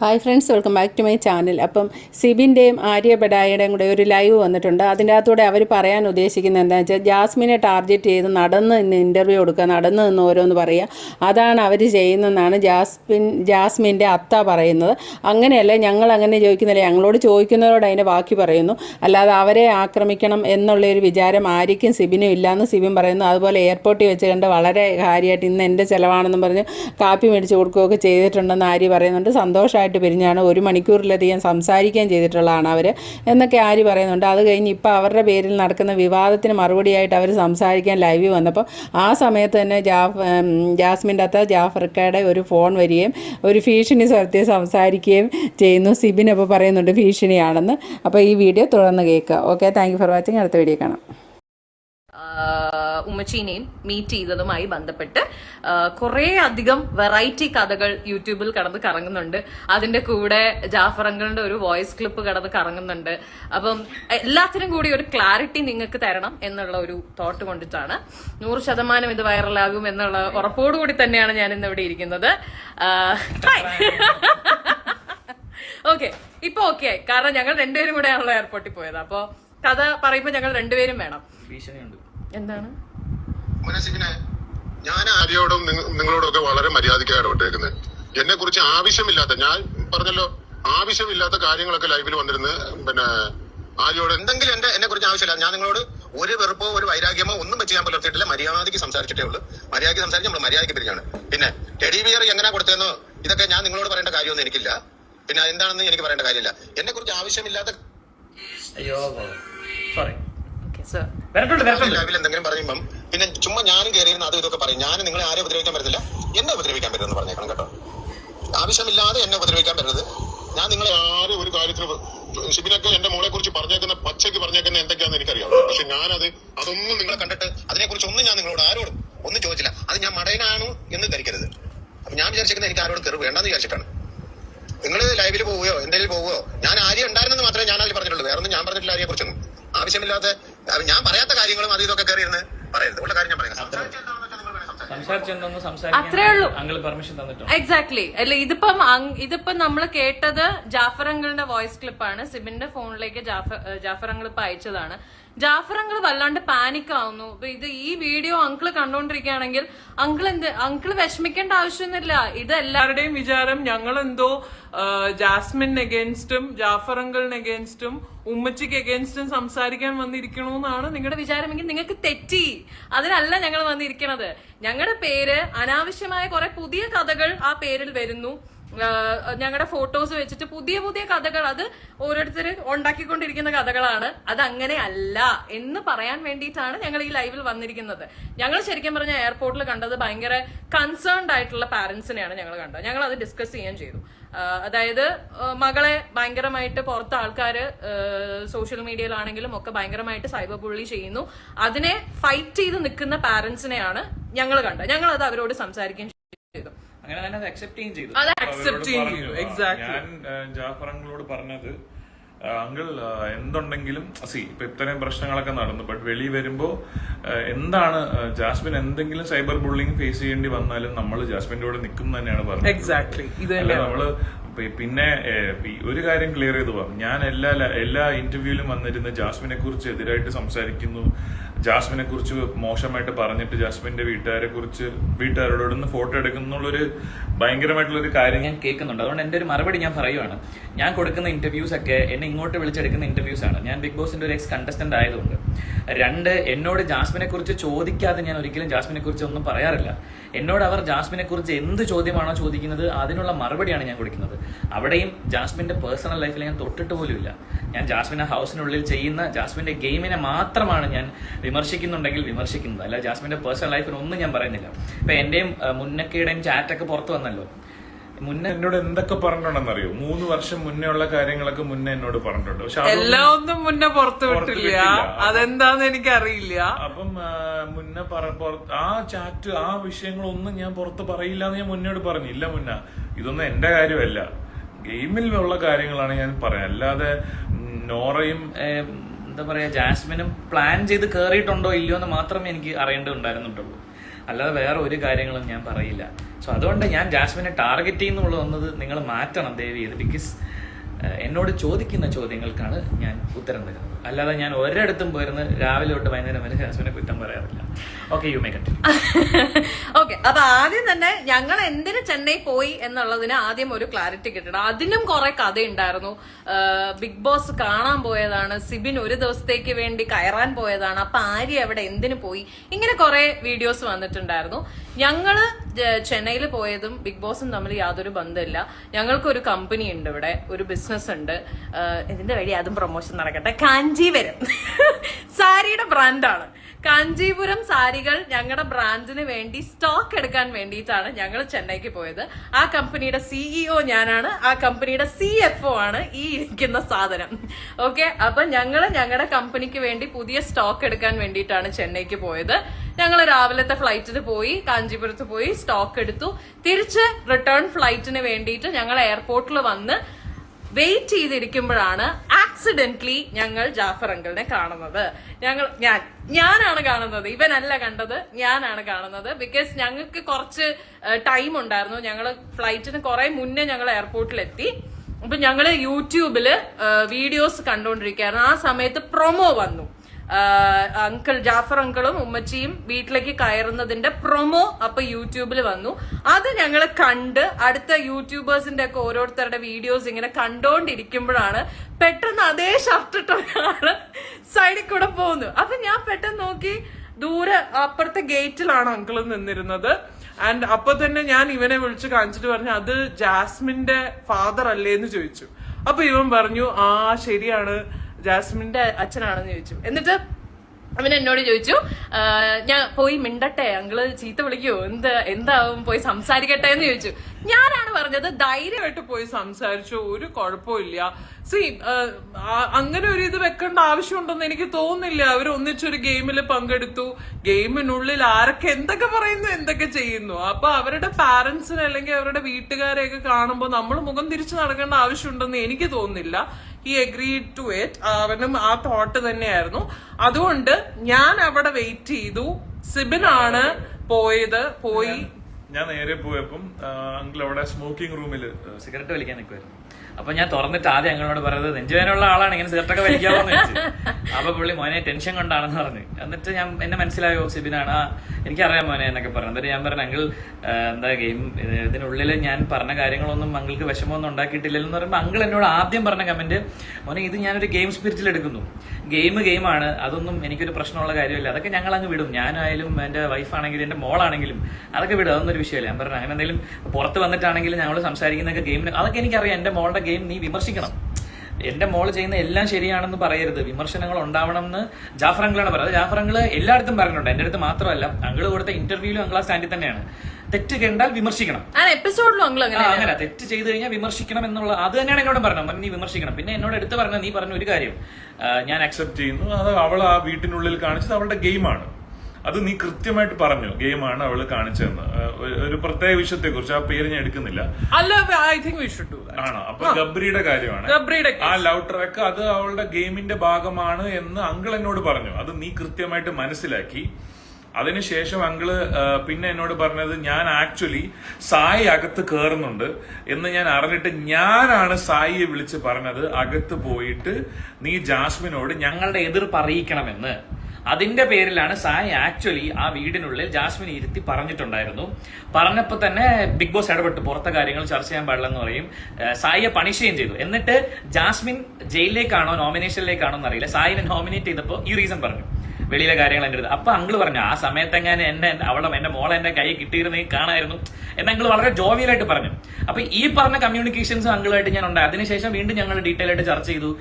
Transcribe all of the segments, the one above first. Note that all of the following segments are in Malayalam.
Hi friends welcome back to my channel. അപ്പം സിബിന്റെയും ആര്യ ബഡായിയുടെയും കൂടെ ഒരു ലൈവ് വന്നിട്ടുണ്ട്. അതിന്റെ അകത്തൂടെ അവർ പറയാൻ ഉദ്ദേശിക്കുന്നത് എന്താണെന്ന് വെച്ചാൽ ജാസ്മിനെ ടാർഗറ്റ് ചെയ്ത് നടന്ന് നിന്ന് ഇന്റർവ്യൂ കൊടുക്കുക നടന്ന് നിന്ന് ഓരോന്ന് പറയുക. അതാണ് അവർ ചെയ്യുന്നതെന്നാണ് ജാസ്മിൻ ജാസ്മിന്റെ അത്ത പറയുന്നത്. അങ്ങനെയല്ല ഞങ്ങൾ അങ്ങനെ ചോദിക്കുന്നില്ല ഞങ്ങളോട് ചോദിക്കുന്നവരോട് അതിന്റെ ബാക്കി പറയുന്നു. അല്ലാതെ അവരെ ആക്രമിക്കണം എന്നുള്ളൊരു വിചാരം ആര്യക്കും സിബിനും ഇല്ലയെന്ന് സിബിൻ പറയുന്നു. അതുപോലെ എയർപോർട്ടിൽ വെച്ച് കണ്ട് വളരെ കാര്യമായിട്ട് ഇന്ന് എന്റെ ചിലവാണെന്നും പറഞ്ഞ് കാപ്പി മേടിച്ച് കൊടുക്കുകയൊക്കെ ചെയ്തിട്ടുണ്ടെന്ന് ആര്യ പറയുന്നുണ്ട്. സന്തോഷമായിട്ട് പിരിഞ്ഞാണ് ഒരു മണിക്കൂറിലധികം സംസാരിക്കുകയും ചെയ്തിട്ടുള്ളതാണ് അവർ എന്നൊക്കെ ആര് പറയുന്നുണ്ട്. അത് കഴിഞ്ഞ് ഇപ്പോൾ അവരുടെ പേരിൽ നടക്കുന്ന വിവാദത്തിന് മറുപടിയായിട്ട് അവർ സംസാരിക്കാൻ ലൈവ് വന്നപ്പോൾ ആ സമയത്ത് തന്നെ ജാഫ് ജാസ്മിന്റെ അത്ത ജാഫർക്കയുടെ ഒരു ഫോൺ വരികയും ഒരു ഭീഷണി സ്വരത്തിൽ സംസാരിക്കുകയും ചെയ്യുന്നു. സിബിൻ അപ്പോൾ പറയുന്നുണ്ട് ഭീഷണിയാണെന്ന്. അപ്പോൾ ഈ വീഡിയോ തുടർന്ന് കേൾക്കുക. ഓക്കെ താങ്ക് ഫോർ വാച്ചിങ് അടുത്ത വീഡിയോ കാണാം. ഉമ്മച്ചീനെയും മീറ്റ് ചെയ്തതുമായി ബന്ധപ്പെട്ട് കുറേ അധികം വെറൈറ്റി കഥകൾ യൂട്യൂബിൽ കടന്ന് കറങ്ങുന്നുണ്ട്. അതിന്റെ കൂടെ ജാഫർ അങ്കിളിന്റെ ഒരു വോയിസ് ക്ലിപ്പ് കടന്ന് കറങ്ങുന്നുണ്ട്. അപ്പം എല്ലാത്തിനും കൂടി ഒരു ക്ലാരിറ്റി നിങ്ങൾക്ക് തരണം എന്നുള്ള ഒരു തോട്ട് കൊണ്ടിട്ടാണ്. നൂറ് ശതമാനം ഇത് വൈറലാകും എന്നുള്ള ഉറപ്പോടുകൂടി തന്നെയാണ് ഞാൻ ഇന്ന് ഇവിടെ ഇരിക്കുന്നത്. ഓക്കെ ഇപ്പൊ ഓക്കെ ആയി. കാരണം ഞങ്ങൾ രണ്ടുപേരും കൂടെ ആണല്ലോ എയർപോർട്ടിൽ പോയത്. അപ്പോ കഥ പറയുമ്പോ ഞങ്ങൾ രണ്ടുപേരും വേണം. ഭീഷണിയുണ്ട്. എന്താണ്? മനസ്സിനെ ഞാൻ ആര്യോടും നിങ്ങളോടൊക്കെ നിങ്ങളോടും ഒക്കെ വളരെ മര്യാദയ്ക്കാണ് ഇടപെട്ടേക്കുന്നത് എന്നെ കുറിച്ച് ആവശ്യമില്ലാത്ത ഞാൻ പറഞ്ഞല്ലോ ആവശ്യമില്ലാത്ത കാര്യങ്ങളൊക്കെ ലൈവിൽ വന്നിരുന്ന് പിന്നെ ആര്യോട് എന്തെങ്കിലും എന്റെ എന്നെ കുറിച്ച് ആവശ്യമില്ല. ഞാൻ നിങ്ങളോട് ഒരു വെറുപ്പോ ഒരു വൈരാഗ്യമോ ഒന്നും വെച്ച് ഞാൻ പുലർത്തിയിട്ടില്ല. മര്യാദയ്ക്ക് സംസാരിച്ചിട്ടേ ഉള്ളൂ. മര്യാദയ്ക്ക് സംസാരിച്ച് നമ്മൾ മര്യാദയ്ക്ക് പിരിഞ്ഞാണ്. പിന്നെ ടെഡി ബിയർ എങ്ങനെ കൊടുത്തേന്നോ ഇതൊക്കെ ഞാൻ നിങ്ങളോട് പറയേണ്ട കാര്യമൊന്നും എനിക്കില്ല. പിന്നെ എന്താണെന്ന് എനിക്ക് പറയേണ്ട കാര്യമില്ല. എന്നെ കുറിച്ച് ആവശ്യമില്ലാത്ത അയ്യോ സോറി ഓക്കെ സർ വരട്ടുണ്ട് വരട്ടുണ്ട്. ലൈവിൽ എന്തെങ്കിലും പറയുമ്പം പിന്നെ ചുമ്മാ ഞാനും കയറിയിരുന്ന അതും ഇതൊക്കെ പറയും. ഞാൻ നിങ്ങളെ ആരെ ഉപദ്രവിക്കാൻ പറ്റത്തില്ല. എന്നെ ഉപദ്രവിക്കാൻ പറ്റുമെന്ന് പറഞ്ഞേക്കണം കേട്ടോ. ആവശ്യമില്ലാതെ എന്നെ ഉപദ്രവിക്കാൻ പറ്റരുത്. ഞാൻ നിങ്ങളെ ആരും ഒരു കാര്യത്തിന് ഷിബിനൊക്കെ എന്റെ മോളെ കുറിച്ച് പറഞ്ഞേക്കുന്ന പച്ചയ്ക്ക് പറഞ്ഞേക്കുന്ന എന്തൊക്കെയാണെന്ന് എനിക്കറിയാം. പക്ഷെ ഞാനത് അതൊന്നും നിങ്ങളെ കണ്ടിട്ട് അതിനെക്കുറിച്ച് ഒന്നും ഞാൻ നിങ്ങളോട് ആരോടും ഒന്നും ചോദിച്ചില്ല. അത് ഞാൻ മടയനാണു എന്ന് ധരിക്കരുത്. അപ്പൊ ഞാൻ വിചാരിച്ചിരിക്കുന്നത് എനിക്ക് ആരോട് കയറി വേണ്ടെന്ന് വിചാരിച്ചിട്ടാണ്. നിങ്ങൾ ലൈവിൽ പോവുകയോ എന്തെങ്കിലും പോവുകയോ ഞാൻ ആര്യ ഉണ്ടായിരുന്നെന്ന് മാത്രമേ ഞാൻ അതിൽ പറഞ്ഞിട്ടുള്ളൂ. വേറെ ഒന്നും ഞാൻ പറഞ്ഞിട്ടില്ല ആര്യെ കുറിച്ചൊന്നും ആവശ്യമില്ലാത്ത ഞാൻ പറയാത്ത കാര്യങ്ങളും അത് ഇതൊക്കെ കയറിയിരുന്നു പറയരുത്. ഉള്ള കാര്യം ഞാൻ പറയാം. സംസാരിച്ചെന്തോന്ന് അത്രേ ഉള്ളൂ. എക്സാക്ട്ലി അല്ല ഇതിപ്പം ഇതിപ്പം നമ്മൾ കേട്ടത് ജാഫർ അങ്കിളിന്റെ വോയിസ് ക്ലിപ്പാണ് സിബിന്റെ ഫോണിലേക്ക് ജാഫർ ജാഫർ അങ്കിൾ ഇപ്പൊ അയച്ചതാണ്. ജാഫർ അങ്കിൾ വല്ലാണ്ട് പാനിക് ആവുന്നു. അപ്പൊ ഇത് ഈ വീഡിയോ അങ്കിൾ കണ്ടോണ്ടിരിക്കുകയാണെങ്കിൽ അങ്കിൾ എന്ത് അങ്കിൾ വിഷമിക്കേണ്ട ആവശ്യമൊന്നുമില്ല. ഇത് എല്ലാവരുടെയും വിചാരം ഞങ്ങൾ എന്തോ ജാസ്മിൻ എഗേൻസ്റ്റും ജാഫർ അങ്കിളിന് എഗേൻസ്റ്റും ഉമ്മച്ചിക്ക് എഗേൻസ്റ്റും സംസാരിക്കാൻ വന്നിരിക്കണമെന്നാണ് നിങ്ങളുടെ വിചാരമെങ്കിൽ നിങ്ങൾക്ക് തെറ്റി. അതിനല്ല ഞങ്ങൾ വന്നിരിക്കണത്. ഞങ്ങളുടെ പേര് അനാവശ്യമായ കുറെ പുതിയ കഥകൾ ആ പേരിൽ വരുന്നു. ഞങ്ങളുടെ ഫോട്ടോസ് വെച്ചിട്ട് പുതിയ പുതിയ കഥകൾ അത് ഓരോരുത്തർ ഉണ്ടാക്കിക്കൊണ്ടിരിക്കുന്ന കഥകളാണ്. അത് അങ്ങനെ അല്ല എന്ന് പറയാൻ വേണ്ടിയിട്ടാണ് ഞങ്ങൾ ഈ ലൈവിൽ വന്നിരിക്കുന്നത്. ഞങ്ങൾ ശരിക്കും പറഞ്ഞ എയർപോർട്ടിൽ കണ്ടത് ഭയങ്കര കൺസേൺഡ് ആയിട്ടുള്ള പാരന്റ്സിനെയാണ് ഞങ്ങൾ കണ്ടത്. ഞങ്ങൾ അത് ഡിസ്കസ് ചെയ്യാൻ ചെയ്തു. അതായത് മകളെ ഭയങ്കരമായിട്ട് പുറത്ത് ആൾക്കാർ സോഷ്യൽ മീഡിയയിലാണെങ്കിലും ഒക്കെ ഭയങ്കരമായിട്ട് സൈബർ ബുള്ളി ചെയ്യുന്നു. അതിനെ ഫൈറ്റ് ചെയ്ത് നിൽക്കുന്ന പാരന്റ്സിനെയാണ് ഞങ്ങൾ കണ്ടത്. ഞങ്ങൾ അത് അവരോട് സംസാരിക്കുകയും ചെയ്തു. അങ്ങനെ തന്നെ അത് അക്സെപ്റ്റ് ചെയ്യും ചെയ്തു. അത് അക്സെപ്റ്റ് ചെയ്തു. ഞാൻ ജാഫർ അങ്കിളോട് പറഞ്ഞത് അങ്കിൾ എന്തുണ്ടെങ്കിലും സി ഇപ്പൊ ഇത്രയും പ്രശ്നങ്ങളൊക്കെ നടന്നു. ബട്ട് വെളി വരുമ്പോ എന്താണ് ജാസ്മിൻ എന്തെങ്കിലും സൈബർ ബുള്ളിങ് ഫേസ് ചെയ്യേണ്ടി വന്നാലും നമ്മൾ ജാസ്മിന്റെ കൂടെ നിൽക്കും തന്നെയാണ് പറഞ്ഞത്. എക്സാക്ട് ഇത് അല്ല നമ്മൾ പിന്നെ ഒരു കാര്യം ക്ലിയർ ചെയ്തു പോവാം. ഞാൻ എല്ലാ എല്ലാ ഇന്റർവ്യൂവിലും വന്നിരുന്ന ജാസ്മിനെ കുറിച്ച് എതിരായിട്ട് സംസാരിക്കുന്നു. ജാസ്മിനെ കുറിച്ച് മോശമായിട്ട് പറഞ്ഞിട്ട് ജാസ്മിന്റെ വീട്ടുകാരെ കുറിച്ച് വീട്ടുകാരോടൊന്ന് ഫോട്ടോ എടുക്കുന്നുള്ളൊരു ഭയങ്കരമായിട്ടുള്ള ഒരു കാര്യം ഞാൻ കേൾക്കുന്നുണ്ട്. അതുകൊണ്ട് എന്റെ ഒരു മറുപടി ഞാൻ പറയുവാണ്. ഞാൻ കൊടുക്കുന്ന ഇന്റർവ്യൂസ് ഒക്കെ എന്നെ ഇങ്ങോട്ട് വിളിച്ചെടുക്കുന്ന ഇന്റർവ്യൂസ് ആണ്. ഞാൻ ബിഗ് ബോസിന്റെ ഒരു എക്സ് കണ്ടസ്റ്റന്റ് ആയതുകൊണ്ട്. രണ്ട് എന്നോട് ജാസ്മിനെ കുറിച്ച് ചോദിക്കാതെ ഞാൻ ഒരിക്കലും ജാസ്മിനെ കുറിച്ച് ഒന്നും പറയാറില്ല. എന്നോട് അവർ ജാസ്മിനെ കുറിച്ച് എന്ത് ചോദ്യമാണോ ചോദിക്കുന്നത് അതിനുള്ള മറുപടിയാണ് ഞാൻ കൊടുക്കുന്നത്. അവിടെയും ജാസ്മിന്റെ പേഴ്സണൽ ലൈഫിൽ ഞാൻ തൊട്ടിട്ട് പോലുമില്ല. ഞാൻ ജാസ്മിനെ ഹൗസിനുള്ളിൽ ചെയ്യുന്ന ജാസ്മിന്റെ ഗെയിമിനെ മാത്രമാണ് ഞാൻ വിമർശിക്കുന്നുണ്ടെങ്കിൽ വിമർശിക്കുന്നത്. അല്ല ജാസ്മിന്റെ പേഴ്സണൽ ലൈഫിനൊന്നും ഞാൻ പറയുന്നില്ല. ഇപ്പൊ എന്റെയും മുന്നക്കയുടെയും ചാറ്റൊക്കെ പുറത്തു വന്നല്ലോ. മുന്നേ എന്നോട് എന്തൊക്കെ പറഞ്ഞിട്ടുണ്ടെന്നറിയോ? മൂന്ന് വർഷം മുന്നേ ഉള്ള കാര്യങ്ങളൊക്കെ മുന്നേ എന്നോട് പറഞ്ഞിട്ടുണ്ട്. പക്ഷെ എല്ലാം ഒന്നും മുന്നേ പുറത്തു വിട്ടില്ല. അതെന്താന്ന് എനിക്ക് അറിയില്ല അപ്പം മുന്നേ പറ ആ ചാറ്റ് ആ വിഷയങ്ങളൊന്നും ഞാൻ പുറത്ത് പറയില്ല എന്ന് ഞാൻ മുന്നോട് പറഞ്ഞു. ഇല്ല മുന്ന ഇതൊന്നും എന്റെ കാര്യമല്ല. ഗെയിമിൽ ഉള്ള കാര്യങ്ങളാണ് ഞാൻ പറയാം അല്ലാതെ നോറയും എന്താ പറയാ ജാസ്മിനും പ്ലാൻ ചെയ്ത് കേറിയിട്ടുണ്ടോ ഇല്ലയോ എന്ന് മാത്രമേ എനിക്ക് അറിയേണ്ടതുണ്ടായിരുന്നുള്ളൂ. അല്ലാതെ വേറെ ഒരു കാര്യങ്ങളും ഞാൻ പറയില്ല. സോ അതുകൊണ്ട് ഞാൻ ജാസ്മിനെ ടാർഗറ്റ് ചെയ്യുന്നുള്ളൂ എന്നത് നിങ്ങൾ മാറ്റണം ദയവ് ചെയ്ത് ബിക്കോസ് എന്നോട് ചോദിക്കുന്ന ചോദ്യങ്ങൾക്കാണ് ഞാൻ ഉത്തരം തരുന്നത് അല്ലാതെ ഞാൻ ഒരിടത്തും പോയിരുന്ന് രാവിലെ തൊട്ട് വൈകുന്നേരം വരെ ഹസ്ബൻഡിനെ കുറ്റം പറയാറില്ല. Okay you may continue okay അപ്പൊ ആദ്യം തന്നെ ഞങ്ങൾ എന്തിനു ചെന്നൈ പോയി എന്നുള്ളതിന് ആദ്യം ഒരു ക്ലാരിറ്റി കിട്ടണം. അതിനും കുറെ കഥയുണ്ടായിരുന്നു. ബിഗ് ബോസ് കാണാൻ പോയതാണ് സിബിൻ ഒരു ദിവസത്തേക്ക് വേണ്ടി കയറാൻ പോയതാണ് അപ്പൊ ആര്യ അവിടെ എന്തിനു പോയി ഇങ്ങനെ കുറെ വീഡിയോസ് വന്നിട്ടുണ്ടായിരുന്നു. ഞങ്ങൾ ചെന്നൈയിൽ പോയതും ബിഗ് ബോസും തമ്മിൽ യാതൊരു ബന്ധമില്ല. ഞങ്ങൾക്ക് ഒരു കമ്പനി ഉണ്ട് ഇവിടെ ഒരു ബിസിനസ് ഉണ്ട്. ഇതിന്റെ വഴി അതും പ്രൊമോഷൻ നടക്കട്ടെ. കാഞ്ചീവരം സാരിയുടെ ബ്രാൻഡാണ് കാഞ്ചീപുരം സാരികൾ ഞങ്ങളുടെ ബ്രാൻഡിന് വേണ്ടി സ്റ്റോക്ക് എടുക്കാൻ വേണ്ടിയിട്ടാണ് ഞങ്ങൾ ചെന്നൈക്ക് പോയത്. ആ കമ്പനിയുടെ സിഇഒ ഞാനാണ്. ആ കമ്പനിയുടെ സി എഫ് ഒ ആണ് ഈ ഇരിക്കുന്ന സാധനം. ഓക്കെ? അപ്പൊ ഞങ്ങൾ ഞങ്ങളുടെ കമ്പനിക്ക് വേണ്ടി പുതിയ സ്റ്റോക്ക് എടുക്കാൻ വേണ്ടിയിട്ടാണ് ചെന്നൈക്ക് പോയത്. ഞങ്ങൾ രാവിലത്തെ ഫ്ലൈറ്റിന് പോയി കാഞ്ചീപുരത്ത് പോയി സ്റ്റോക്ക് എടുത്തു. തിരിച്ച് റിട്ടേൺ ഫ്ലൈറ്റിന് വേണ്ടിയിട്ട് ഞങ്ങൾ എയർപോർട്ടിൽ വന്ന് വെയിറ്റ് ചെയ്തിരിക്കുമ്പോഴാണ് ആക്സിഡന്റ്ലി ഞങ്ങൾ ജാഫർ അങ്കിളിനെ കാണുന്നത്. ഞങ്ങൾ ഞാൻ ഞാനാണ് കാണുന്നത്. ഇവനല്ല കണ്ടത് ഞാനാണ് കാണുന്നത്. ബിക്കോസ് ഞങ്ങൾക്ക് കുറച്ച് ടൈം ഉണ്ടായിരുന്നു. ഞങ്ങൾ ഫ്ലൈറ്റിന് കുറെ മുന്നേ ഞങ്ങൾ എയർപോർട്ടിലെത്തി അപ്പൊ ഞങ്ങൾ യൂട്യൂബിൽ വീഡിയോസ് കണ്ടുകൊണ്ടിരിക്കുകയായിരുന്നു ആ സമയത്ത് പ്രൊമോ വന്നു. അങ്കിൾ ജാഫർ അങ്കിളും ഉമ്മച്ചിയും വീട്ടിലേക്ക് കയറുന്നതിന്റെ പ്രൊമോ അപ്പൊ യൂട്യൂബിൽ വന്നു. അത് ഞങ്ങൾ കണ്ട് അടുത്ത യൂട്യൂബേഴ്സിന്റെ ഒക്കെ ഓരോരുത്തരുടെ വീഡിയോസ് ഇങ്ങനെ കണ്ടോണ്ടിരിക്കുമ്പോഴാണ് പെട്ടെന്ന് അതേ ഷർട്ട് ഇട്ട ഒരാൾ സൈഡിൽ കൂടെ പോകുന്നു അപ്പൊ ഞാൻ പെട്ടെന്ന് നോക്കി ദൂരെ അപ്പുറത്തെ ഗേറ്റിലാണ് അങ്കിൾ നിന്നിരുന്നത്. ആൻഡ് അപ്പൊ തന്നെ ഞാൻ ഇവനെ വിളിച്ച് കാണിച്ചിട്ട് പറഞ്ഞു അത് ജാസ്മിന്റെ ഫാദർ അല്ലേ? എന്ന് ചോദിച്ചു. അപ്പൊ ഇവൻ പറഞ്ഞു ആ ശരിയാണ്. ജാസ്മിന്റെ അച്ഛനാണെന്ന് ചോദിച്ചു. എന്നിട്ട് അവൻ എന്നോട് ചോദിച്ചു ഞാൻ പോയി മിണ്ടട്ടെ അങ്കിൾ ചീത്ത വിളിക്കോ എന്ത് എന്താവും? പോയി സംസാരിക്കട്ടെ എന്ന് ചോദിച്ചു. ഞാനാണ് പറഞ്ഞത് ധൈര്യമായിട്ട് പോയി സംസാരിച്ചു ഒരു കുഴപ്പമില്ല സി അങ്ങനെ ഒരു ഇത് വെക്കേണ്ട ആവശ്യമുണ്ടെന്ന് എനിക്ക് തോന്നുന്നില്ല. അവർ ഒന്നിച്ചൊരു ഗെയിമിൽ പങ്കെടുത്തു. ഗെയിമിനുള്ളിൽ ആരൊക്കെ എന്തൊക്കെ പറയുന്നു എന്തൊക്കെ ചെയ്യുന്നു. അപ്പൊ അവരുടെ പാരന്റ്സിനെ അല്ലെങ്കിൽ അവരുടെ വീട്ടുകാരെയൊക്കെ കാണുമ്പോൾ നമ്മൾ മുഖം തിരിച്ചു നടക്കേണ്ട ആവശ്യമുണ്ടെന്ന് എനിക്ക് തോന്നുന്നില്ല. ഈ അഗ്രീഡ് ടു ഇറ്റ് അവനും ആ തോട്ട് തന്നെയായിരുന്നു. അതുകൊണ്ട് ഞാൻ അവിടെ വെയിറ്റ് ചെയ്തു. സിബിനാണ് പോയത്. പോയി ഞാൻ നേരെ പോയപ്പം അങ്കിൾ അവിടെ സ്മോക്കിംഗ് റൂമിൽ സിഗരറ്റ് വലിക്കാൻ നിൽക്കുമായിരുന്നു അപ്പൊ ഞാൻ തുറന്നിട്ട് ആദ്യം ഞങ്ങളോട് പറയുന്നത് നെഞ്ചുവേനുള്ള ആളാണ് ഇങ്ങനെ സിഗരറ്റൊക്കെ വലിക്കാമെന്ന് വെച്ചു അപ്പൊ പുള്ളി മോനെ ടെൻഷൻ കൊണ്ടാണെന്ന് പറഞ്ഞു. എന്നിട്ട് ഞാൻ എന്നെ മനസ്സിലായോ സിബിനാണ് ആ എനിക്കറിയാം മോനെ എന്നൊക്കെ പറഞ്ഞു. എന്നിട്ട് ഞാൻ പറഞ്ഞു അങ്കിൾ എന്താ ഗെയിം ഇതിനുള്ളിൽ ഞാൻ പറഞ്ഞ കാര്യങ്ങളൊന്നും അങ്കിൾക്ക് വിഷമമൊന്നും ഉണ്ടാക്കിയിട്ടില്ലല്ലോ എന്ന് പറയുമ്പോൾ അങ്കിൾ എന്നോട് ആദ്യം പറഞ്ഞ കമന്റ് മോനെ ഇത് ഞാനൊരു ഗെയിം സ്പിരിറ്റിൽ എടുക്കുന്നു. ഗെയിം ഗെയിമാണ് അതൊന്നും എനിക്കൊരു പ്രശ്നമുള്ള കാര്യമില്ല. അതൊക്കെ ഞങ്ങൾ അങ്ങ് വിടും. ഞാനായാലും എന്റെ വൈഫാണെങ്കിലും എന്റെ മോളാണെങ്കിലും അതൊക്കെ വിടും. അതൊന്നും ഒരു വിഷയമില്ല. ഞാൻ പറഞ്ഞു അങ്ങനെ എന്തെങ്കിലും പുറത്ത് വന്നിട്ടാണെങ്കിലും ഞങ്ങൾ സംസാരിക്കുന്നൊക്കെ ഗെയിമിന് അതൊക്കെ എനിക്കറിയാം. എന്റെ മോളുടെ ഗെയിം നീ വിമർശിക്കണം. എന്റെ മോൾ ചെയ്യുന്ന എല്ലാം ശരിയാണെന്ന് പറയരുത്. വിമർശനങ്ങൾ ഉണ്ടാവണം എന്ന് ജാഫർ അങ്കിളാണ് പറയുന്നത്. ജാഫർ അങ്കിൾ എല്ലായിടത്തും പറഞ്ഞിട്ടുണ്ട്. എന്റെ അടുത്ത് മാത്രമല്ല അങ്കിൾ കൊടുത്ത ഇന്റർവ്യൂവിലും അങ്കിൾ സ്റ്റാൻഡിൽ തന്നെയാണ്. തെറ്റ് കണ്ടാൽ വിമർശിക്കണം. ആ എപ്പിസോഡിലും അങ്ങനെ. തെറ്റ് ചെയ്ത് കഴിഞ്ഞാൽ വിമർശിക്കണം എന്നുള്ള അത് തന്നെയാണ് എന്നോട് പറഞ്ഞത്. നീ വിമർശിക്കണം. പിന്നെ എന്നോട് എടുത്ത് പറഞ്ഞ നീ പറഞ്ഞ ഒരു കാര്യം. ഞാൻ അക്സെപ്റ്റ് ചെയ്യുന്നു. അത് അവൾ ആ വീട്ടിനുള്ളിൽ കാണിച്ചത് അവളുടെ ഗെയിമാണ്. അത് നീ കൃത്യമായിട്ട് പറഞ്ഞു ഗെയിമാണ് അവൾ കാണിച്ചതെന്ന്. ഒരു- പ്രത്യേക വിഷയത്തെ കുറിച്ച് ആ പേര് ഞാൻ എടുക്കുന്നില്ല. ആണോ? അപ്പൊ ഗബ്രിയുടെ കാര്യമാണ്. ആ ലവ് ട്രാക്ക് അത് അവളുടെ ഗെയിമിന്റെ ഭാഗമാണ് എന്ന് അങ്കിൾ എന്നോട് പറഞ്ഞു. അത് നീ കൃത്യമായിട്ട് മനസ്സിലാക്കി. അതിനുശേഷം അങ്കിൾ പിന്നെ എന്നോട് പറഞ്ഞത് ഞാൻ ആക്ച്വലി സായി അകത്ത് കയറുന്നുണ്ട് എന്ന് ഞാൻ അറിഞ്ഞിട്ട് ഞാനാണ് സായിയെ വിളിച്ച് പറഞ്ഞത്. അകത്ത് പോയിട്ട് നീ ജാസ്മിനോട് ഞങ്ങളുടെ എതിർപ്പ് അറിയിക്കണമെന്ന്. അതിന്റെ പേരിലാണ് സായ് ആക്ച്വലി ആ വീടിനുള്ളിൽ ജാസ്മിൻ ഇരുത്തി പറഞ്ഞിട്ടുണ്ടായിരുന്നു. പറഞ്ഞപ്പോൾ തന്നെ ബിഗ് ബോസ് ഇടപെട്ട്. പുറത്തെ കാര്യങ്ങൾ ചർച്ച ചെയ്യാൻ പാടില്ലെന്ന് പറയും. സായിയെ പണിഷ് ചെയ്യുകയും ചെയ്തു. എന്നിട്ട് ജാസ്മിൻ ജയിലിലേക്കാണോ നോമിനേഷനിലേക്കാണോ എന്നറിയില്ല. സായിനെ നോമിനേറ്റ് ചെയ്തപ്പോൾ ഈ റീസൺ പറഞ്ഞു. വെളിയിലെ കാര്യങ്ങൾ എന്റെ അടുത്ത്. അപ്പൊ അങ്കിൾ പറഞ്ഞു ആ സമയത്ത് എങ്ങനെ എന്നെ അവളെ എന്റെ മോളെ എന്റെ കൈ കിട്ടിയിരുന്നേ കാണായിരുന്നു എന്ന് അങ്കിൾ വളരെ ജോവിയലായിട്ട് പറഞ്ഞു. അപ്പൊ ഈ പറഞ്ഞ കമ്മ്യൂണിക്കേഷൻസ് അങ്കിളുമായിട്ട് ഞാൻ ഉണ്ടായി. അതിനുശേഷം വീണ്ടും ഞങ്ങൾ ഡീറ്റെയിൽ ആയിട്ട് ചർച്ച ചെയ്തു.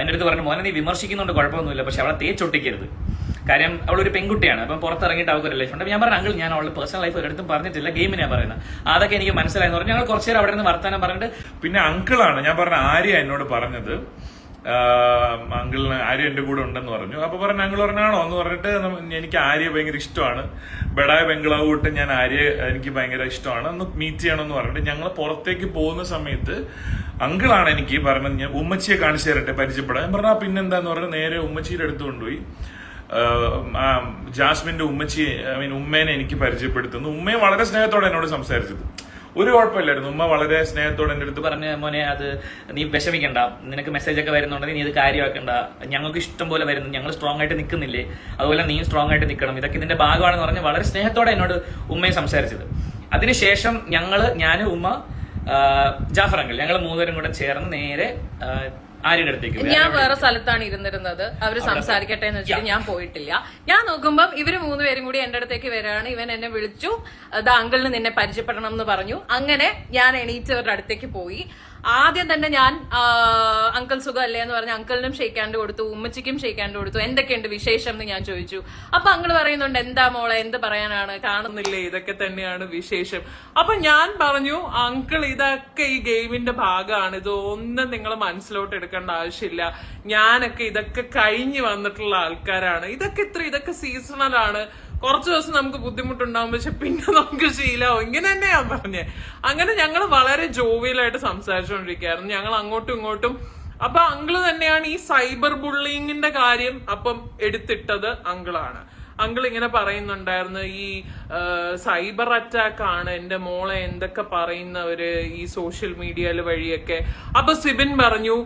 എന്റെ അടുത്ത് പറഞ്ഞു മോനെ നീ വിമർശിക്കുന്നുണ്ട് കുഴപ്പമൊന്നുമില്ല. പക്ഷെ അവളെ തേച്ചൊട്ടിക്കരുത്. കാര്യം അവളൊരു പെൺകുട്ടിയാണ്. അപ്പം പുറത്തിറങ്ങിയിട്ട് അവൾക്ക് റിലേഷൻ ഉണ്ട്. ഞാൻ പറഞ്ഞു അങ്കിൾ ഞാൻ അവളുടെ പേഴ്സണൽ ലൈഫ് ഒരിടത്തും പറഞ്ഞിട്ടില്ല. ഗെയിമിനാ പറയുന്നത് അതൊക്കെ എനിക്ക് മനസ്സിലായെന്ന് പറഞ്ഞു. ഞങ്ങൾ കുറച്ചു നേരം അവിടെ നിന്ന് വർത്താനം പറഞ്ഞിട്ട് പിന്നെ അങ്കിളാണ്. ഞാൻ പറഞ്ഞ ആര്യ എന്നോട് പറഞ്ഞത്. അങ്കിളിന് ആര്യ എന്റെ കൂടെ ഉണ്ടെന്ന് പറഞ്ഞു. അപ്പൊ പറഞ്ഞു അങ്കിൾ പറഞ്ഞാണോ എന്ന് പറഞ്ഞിട്ട് എനിക്ക് ആര്യ ഭയങ്കര ഇഷ്ടമാണ്. ബെഡായ ബംഗ്ലാവ് തൊട്ട് ഞാൻ ആര്യ എനിക്ക് ഭയങ്കര ഇഷ്ടമാണ്. ഒന്ന് മീറ്റ് ചെയ്യണമെന്ന് പറഞ്ഞിട്ട് ഞങ്ങൾ പുറത്തേക്ക് പോകുന്ന സമയത്ത് അങ്കിളാണ് എനിക്ക് പറഞ്ഞത് ഉമ്മച്ചിയെ കാണിച്ചു തരട്ടെ പരിചയപ്പെടാൻ. ഞാൻ പറഞ്ഞാ പിന്നെന്താന്ന് പറഞ്ഞാൽ നേരെ ഉമ്മച്ചിയുടെ അടുത്ത് കൊണ്ടുപോയി. ജാസ്മിന്റെ ഉമ്മച്ചി ഐ മീൻ ഉമ്മേനെ എനിക്ക് പരിചയപ്പെടുത്തുന്നു. ഉമ്മയെ വളരെ സ്നേഹത്തോടെ എന്നോട് സംസാരിച്ചത്. ഒരു കുഴപ്പമില്ലായിരുന്നു. ഉമ്മ വളരെ സ്നേഹത്തോടെ എന്റെ അടുത്ത് പറഞ്ഞ മോനെ അത് നീ വിഷമിക്കണ്ട. നിനക്ക് മെസ്സേജ് ഒക്കെ വരുന്നുണ്ടെങ്കിൽ നീ ഇത് കാര്യമാക്കണ്ട. ഞങ്ങൾക്ക് ഇഷ്ടം പോലെ വരുന്നു. ഞങ്ങൾ സ്ട്രോങ് ആയിട്ട് നിൽക്കുന്നില്ലേ? അതുപോലെ നീ സ്ട്രോങ് ആയിട്ട് നിൽക്കണം. ഇതൊക്കെ ഇതിന്റെ ഭാഗമാണെന്ന് പറഞ്ഞ് വളരെ സ്നേഹത്തോടെ എന്നോട് ഉമ്മയെ സംസാരിച്ചത്. അതിനുശേഷം ഞങ്ങൾ ഞാനും ഉമ്മ ജാഫർ അങ്കിൾ ഞങ്ങൾ മൂന്നുപേരും കൂടെ ചേർന്ന് നേരെ അടുത്തേക്ക്. ഞാൻ വേറെ സ്ഥലത്താണ് ഇരുന്നിരുന്നത്. അവർ സംസാരിക്കട്ടെ എന്ന് വെച്ചിട്ട് ഞാൻ പോയിട്ടില്ല. ഞാൻ നോക്കുമ്പോൾ ഇവർ മൂന്ന് പേരും കൂടി എന്റെ അടുത്തേക്ക് വരികയാണ് ഇവൻ എന്നെ വിളിച്ചു. അത് അങ്കിളിന് നിന്നെ പരിചയപ്പെടണം എന്ന് പറഞ്ഞു. അങ്ങനെ ഞാൻ എണീറ്റവരുടെ അടുത്തേക്ക് പോയി. ആദ്യം തന്നെ ഞാൻ അങ്കിൾ സുഖം അല്ലേ എന്ന് പറഞ്ഞ അങ്കിളിനും ഷെയ്ക്കാണ്ട് കൊടുത്തു ഉമ്മച്ചിക്കും ഷെയ്ക്കാണ്ട് കൊടുത്തു. എന്തൊക്കെയുണ്ട് വിശേഷം എന്ന് ഞാൻ ചോദിച്ചു. അപ്പൊ അങ്കിൾ പറയുന്നുണ്ട് എന്താ മോളെ എന്ത് പറയാനാണ്? കാണുന്നില്ല ഇതൊക്കെ തന്നെയാണ് വിശേഷം. അപ്പൊ ഞാൻ പറഞ്ഞു അങ്കിൾ ഇതൊക്കെ ഈ ഗെയിമിന്റെ ഭാഗമാണ്. ഇത് ഒന്നും നിങ്ങൾ മനസ്സിലോട്ട് എടുക്കേണ്ട ആവശ്യമില്ല. ഞാനൊക്കെ ഇതൊക്കെ കഴിഞ്ഞു വന്നിട്ടുള്ള ആൾക്കാരാണ്. ഇതൊക്കെ ഇത്ര ഇതൊക്കെ സീസണൽ ആണ്. കുറച്ച് ദിവസം നമുക്ക് ബുദ്ധിമുട്ടുണ്ടാവും പക്ഷെ പിന്നെ നമുക്ക് ശീലമാവും ഇങ്ങനെ തന്നെയാ പറഞ്ഞേ. അങ്ങനെ ഞങ്ങൾ വളരെ ജോവിയലായിട്ട് സംസാരിച്ചുകൊണ്ടിരിക്കുകയായിരുന്നു ഞങ്ങൾ അങ്ങോട്ടും ഇങ്ങോട്ടും. അപ്പൊ അങ്കിൾ തന്നെയാണ് ഈ സൈബർ ബുള്ളിങ്ങിന്റെ കാര്യം അപ്പം എടുത്തിട്ടത് അങ്കിളാണ്. അങ്കിൾ ഇങ്ങനെ പറയുന്നുണ്ടായിരുന്നു ഈ സൈബർ അറ്റാക്ക് ആണ് എന്റെ മോളെ എന്തൊക്കെ പറയുന്നവര് ഈ സോഷ്യൽ മീഡിയയിൽ വഴിയൊക്കെ. അപ്പൊ സിബിൻ പറഞ്ഞു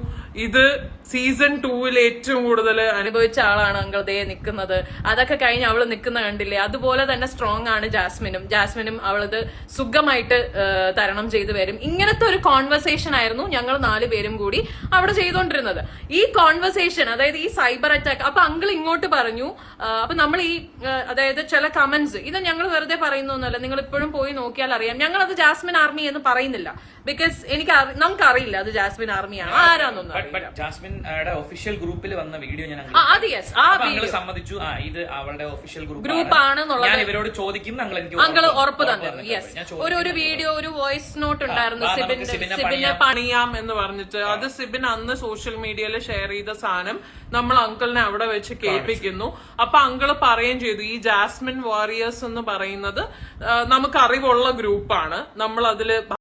ഇത് സീസൺ ടൂവിൽ ഏറ്റവും കൂടുതൽ അനുഭവിച്ച ആളാണ് അങ്കിൾ. ദേ നിൽക്കുന്നത് അതൊക്കെ കഴിഞ്ഞ് അവൾ നിൽക്കുന്ന കണ്ടില്ലേ? അതുപോലെ തന്നെ സ്ട്രോങ് ആണ് ജാസ്മിനും. ജാസ്മിനും അവളത് സുഖമായിട്ട് തരണം ചെയ്തു വരും. ഇങ്ങനത്തെ ഒരു കോൺവെർസേഷൻ ആയിരുന്നു ഞങ്ങൾ നാല് പേരും കൂടി അവിടെ ചെയ്തുകൊണ്ടിരുന്നത് ഈ കോൺവെർസേഷൻ അതായത് ഈ സൈബർ അറ്റാക്ക് അപ്പൊ അങ്കിൾ ഇങ്ങോട്ട് പറഞ്ഞു അപ്പൊ നമ്മൾ ഈ അതായത് ചില കമന്റ്സ് ഇത് ഞങ്ങൾ വെറുതെ പറയുന്നൊന്നുമല്ല. നിങ്ങൾ ഇപ്പോഴും പോയി നോക്കിയാൽ അറിയാം. ഞങ്ങൾ അത് ജാസ്മിൻ ആർമി എന്ന് പറയുന്നില്ല. ബിക്കോസ് എനിക്ക് നമുക്ക് നമുക്കറിയില്ല അത് ജാസ്മിൻ ആർമിയാണ് ആരാന്നൊന്നും ജാസ്മിൻ യുടെ ഒഫീഷ്യൽ ഗ്രൂപ്പിൽ വന്ന വീഡിയോ ഞാൻ അത് ആ ഞങ്ങൾ. സമ്മതിച്ചു. ആ ഇത് അവളുടെ ഒഫീഷ്യൽ ഗ്രൂപ്പ് Group ആണെന്നുള്ളത് ഞാൻ ഇവരോട് ചോദിക്കും ഞങ്ങൾ എനിക്ക് ഉറപ്പ് തന്നു തന്നു യെസ് ഞാൻ ഒരു ഒരു വീഡിയോ ഒരു വോയിസ് നോട്ട് ഉണ്ടായിരുന്നു. സിബിന്റെ സിബിനെ പണിയാം. എന്ന് പറഞ്ഞിട്ട്. അത് സിബിൻ അന്ന് സോഷ്യൽ മീഡിയയിൽ ഷെയർ ചെയ്ത സാധനം നമ്മൾ അങ്കിളിനെ അവിടെ വെച്ച് കേൾപ്പിക്കുന്നു. അപ്പൊ അങ്കിൾ പറയുകയും ചെയ്തു ഈ ജാസ്മിൻ വാറിയേഴ്സ് എന്ന് പറയുന്നത് നമുക്ക് അറിവുള്ള ഗ്രൂപ്പാണ് നമ്മൾ അതിൽ